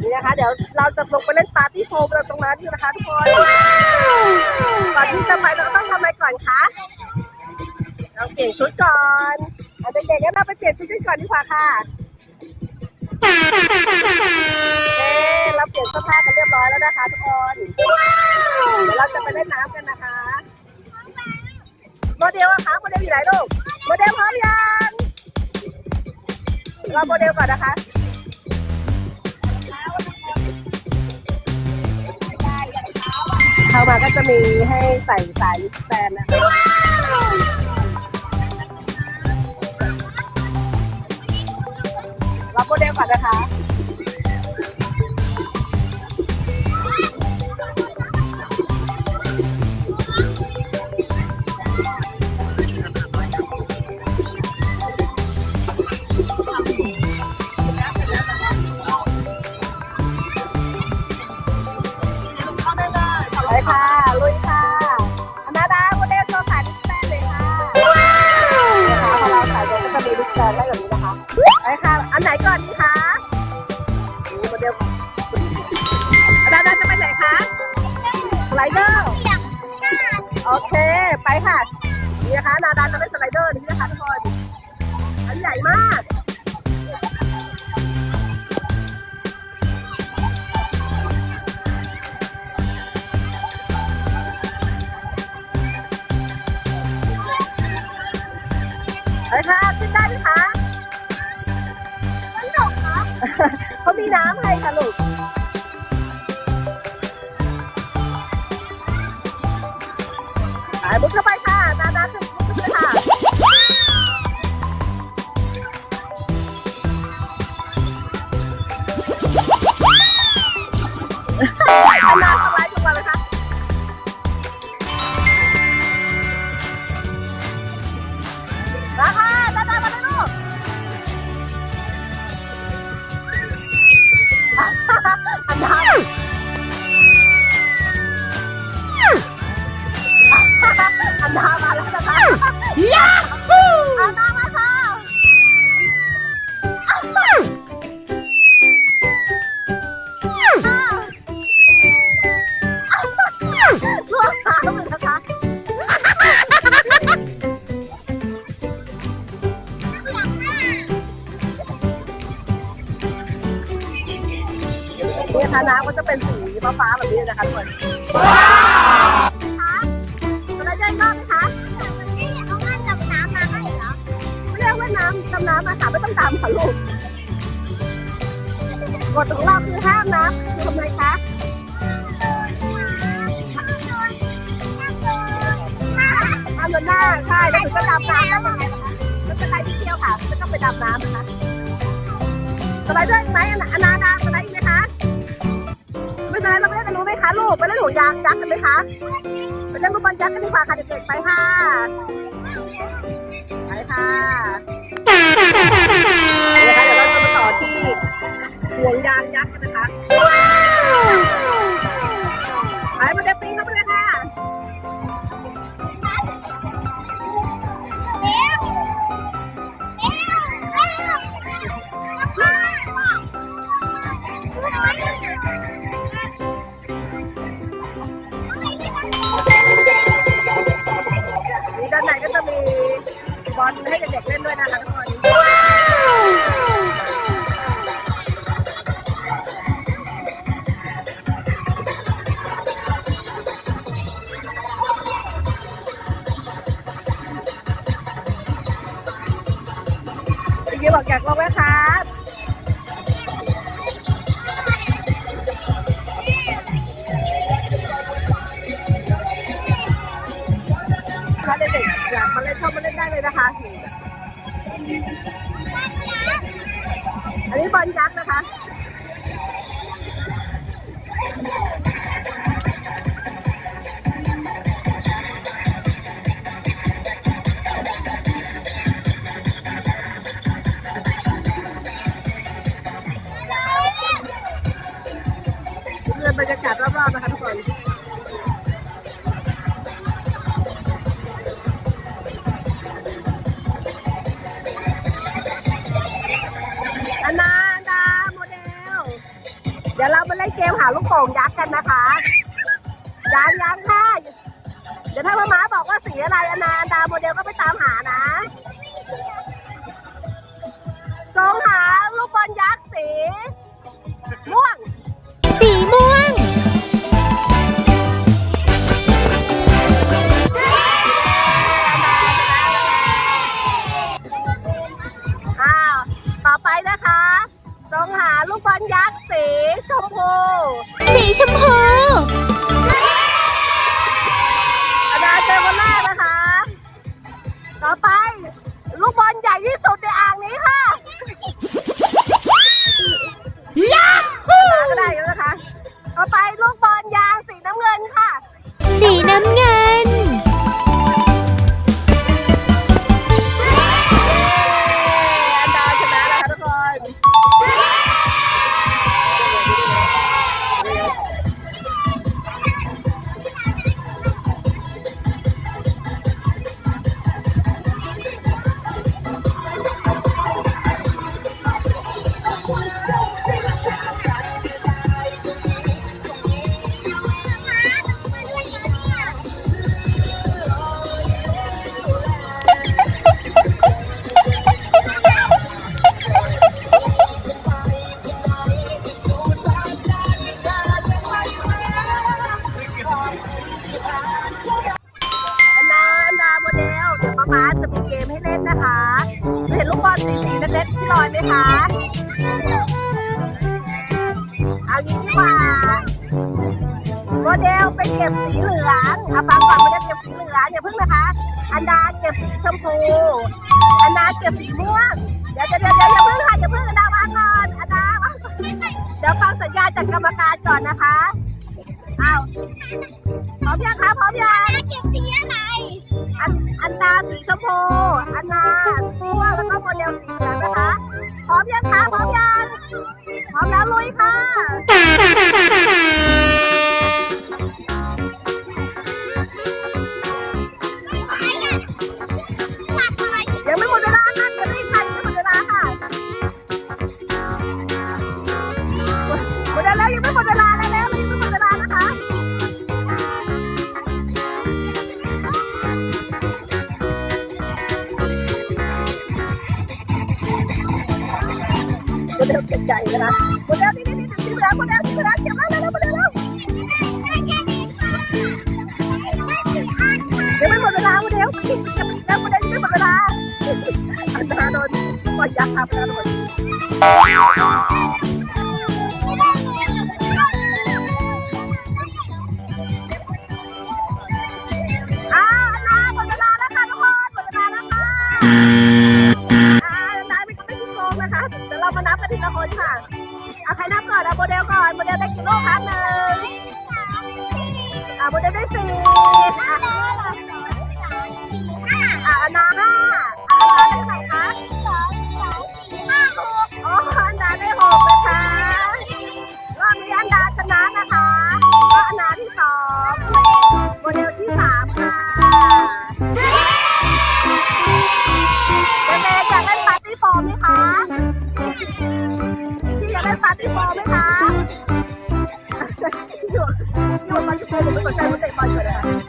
นี่นะคะ เดี๋ยวเราจะลงไปเล่นปาร์ตี้โฟมเราตรงนั้นอยู่นะคะทุกคนก่อนที่จะไปเราต้องทำอะไรก่อนคะเราเปลี่ยนชุดก่อนเอาเด็กๆงั้นเราไปเปลี่ยนชุดกันก่อนดีกว่าค่ะเอ๊เราเปลี่ยนเสื้อผ้ากันเรียบร้อยแล้วนะคะทุกคนเดี๋ยวเราจะไปเล่นน้ำกันนะคะโมเดลอะคะโมเดลอยู่ไหนลูกโมเดลพร้อมยังเราโมเดลก่อนนะคะามาก็จะมีให้ใส่สายลิปสแตนนะคะรับโมเดลก่อนนะคะ ก่อนดีคะนี่โมเดลอนาดาจะไปไหนคะสไลเดอร์โอเค ไปค่ะ นี่นะคะนาดาจะเล่นสไลเดอร์นี้นะคะทุกคนอันใหญ่มากไปค่ะ เขา นี่ค่ะน้ำก็จะเป็นสีฟ้าๆแบบนี้นะคะทุกคนว้าวคะจะได้ย่อยรอบไหมคะเอาว่ายดำน้ำมาให้เหรอไม่เรียกว่าน้ำดำน้ำมาค่ะไม่ต้องดำค่ะลูกกฎของเราคือห้ามน้ำคือทำไมคะห้ามโดนหน้าใช่แล้วถึงจะดำน้ำได้ยังไงล่ะคะไม่เป็นไรที่เที่ยวค่ะไม่ต้องไปดำน้ำนะคะสไลเดอร์อีกไหมอนาอนาดาสไลด์อีกไหมคะ ไม่เป็นไรเราไปเล่นกันรู้ไหมคะลูกไปเล่นหนูยางยักษ์กันไหมคะไปเล่นลูกบอลยักษ์กันดีกว่าค่ะเด็กๆไปค่ะไปค่ะนี่นะคะเดี๋ยวเราจะมาต่อที่ห่วงยางยักษ์าเล่นได้เลยนะอันนี้บอลยักษ์นะคะ หาลูกโป่งยักษ์กันนะคะยังยังค่ะ เดี๋ยวถ้ามาม้าบอกว่าสีอะไรอนาอนดาโมเดลก็ไปตามหานะ ลูกบอลยักษ์สีชมพู สีชมพู คะ เห็นลูกบอลสีสีเล็กๆที่ลอยไหมคะเอางี้ดีกว่าโมเดลไปเก็บสีเหลืองเอาฟังก่อนโมเดลเก็บสีเหลืองอย่าเพิ่งนะคะ อันดาเก็บสีชมพู อันดาเก็บสีม่วง เดี๋ยวเดี๋ยวเดี๋ยวอย่าเพิ่งค่ะอย่าเพิ่งอันดาวางก่อนอันดาเดี๋ยวฟังสัญญาจากกรรมการก่อนนะคะเอาพร้อมยังคะพร้อมยังเก็บสีอะไร อันอันดาสีชมพูอันนาสีม่วงแล้วก็โมเดลสีเหลืองนะคะพร้อมยังคะพร้อมยังพร้อมแล้วลุยค่ะ แล้วประเดลยังไม่หมดเวลาอันนาโดนก็ยักษ์ครับนะทุกคนอ่าอันนาหมดเวลาแล้วค่ะทุกคนหมดเวลาแล้วค่ะ อไหมคะพี่อยากได้ปาร์ตี้บอไหมคะอยู่อยู่ปาร์ตี้โฟมผมไม่สนใจมันเตะบอลอยู่เลยค่ะ